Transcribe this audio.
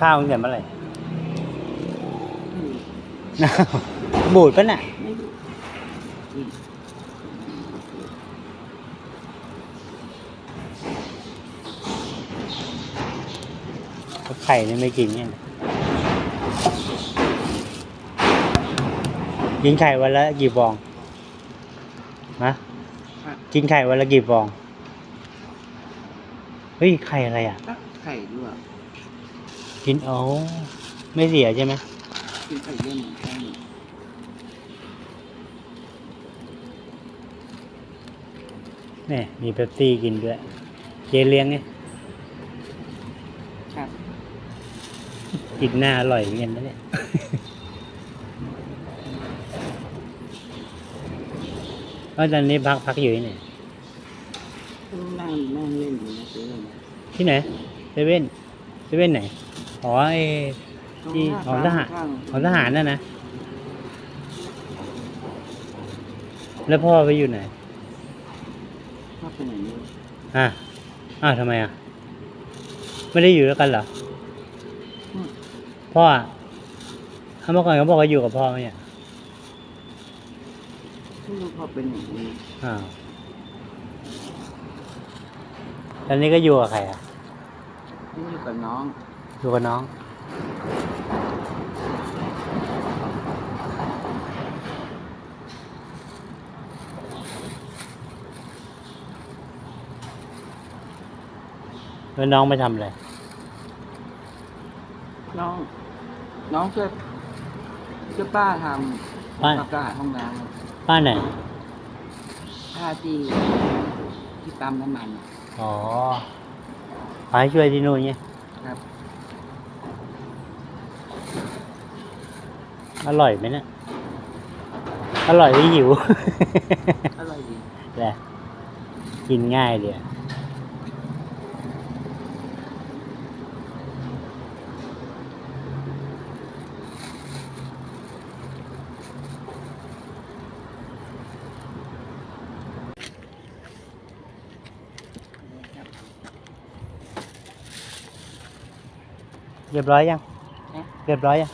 ข้าวตั้งแต่เมื่อไหร่ไม่รู้บูดปะน่ะไม่รู้อืมไข่นี่ไม่กินเนี่ยกินไข่วันละกี่ฟองฮะอะกินไข่วันละกี่ฟอง เฮ้ย ไข่อะไรอะก็ไข่ด้วยกินโอ้ไม่เสียใช่ไหมกินไข่เล่นเหมือนกันเนี่ยมีเป๊ปซี่กินด้วย เจเลี้ยงไงครับกินหน้าอร่อยเหมือนกันนะเนี่ยเพราะตอนนี้พักพักอยู่ที่ไหน นั่งนั่งเล่นอยู่นะเจ๊นะที่ไหนเซเว่นเซเว่นไหนอ๋อไอที่ตรงของทหารข้งของทหารน่ะนะ แล้วพ่อไปอยู่ไหนพ่อไปไหนไม่รู้อะอ้าวทำไมอะ ไม่ได้อยู่ด้วยกันเหรออืมพ่ออะเขาเมื่อก่อนเขาบอกว่าอยู่กับพ่อไหมเนี่ยไม่รู้พ่อเป็นอย่างนี้อ้าว ตอนนี้ก็อยู่กับใครอะนี่อยู่กับน้อง อยู่กับน้อง แล้วน้องไปทำอะไร น้อง น้องช่วยช่วยป้าทป้าำความสะอาดห้องน้บ้านไหนำผ้าที่ที่ปั๊มน้ำมัน อ๋อขอให้ช่วยที่นู่นเนี่ยครับ อร่อยไหมเนี่ย อร่อยหรือหิว อร่อยดีแหละกินง่ายเดียว เรียบร้อยยังฮะเรียบร้อยยัง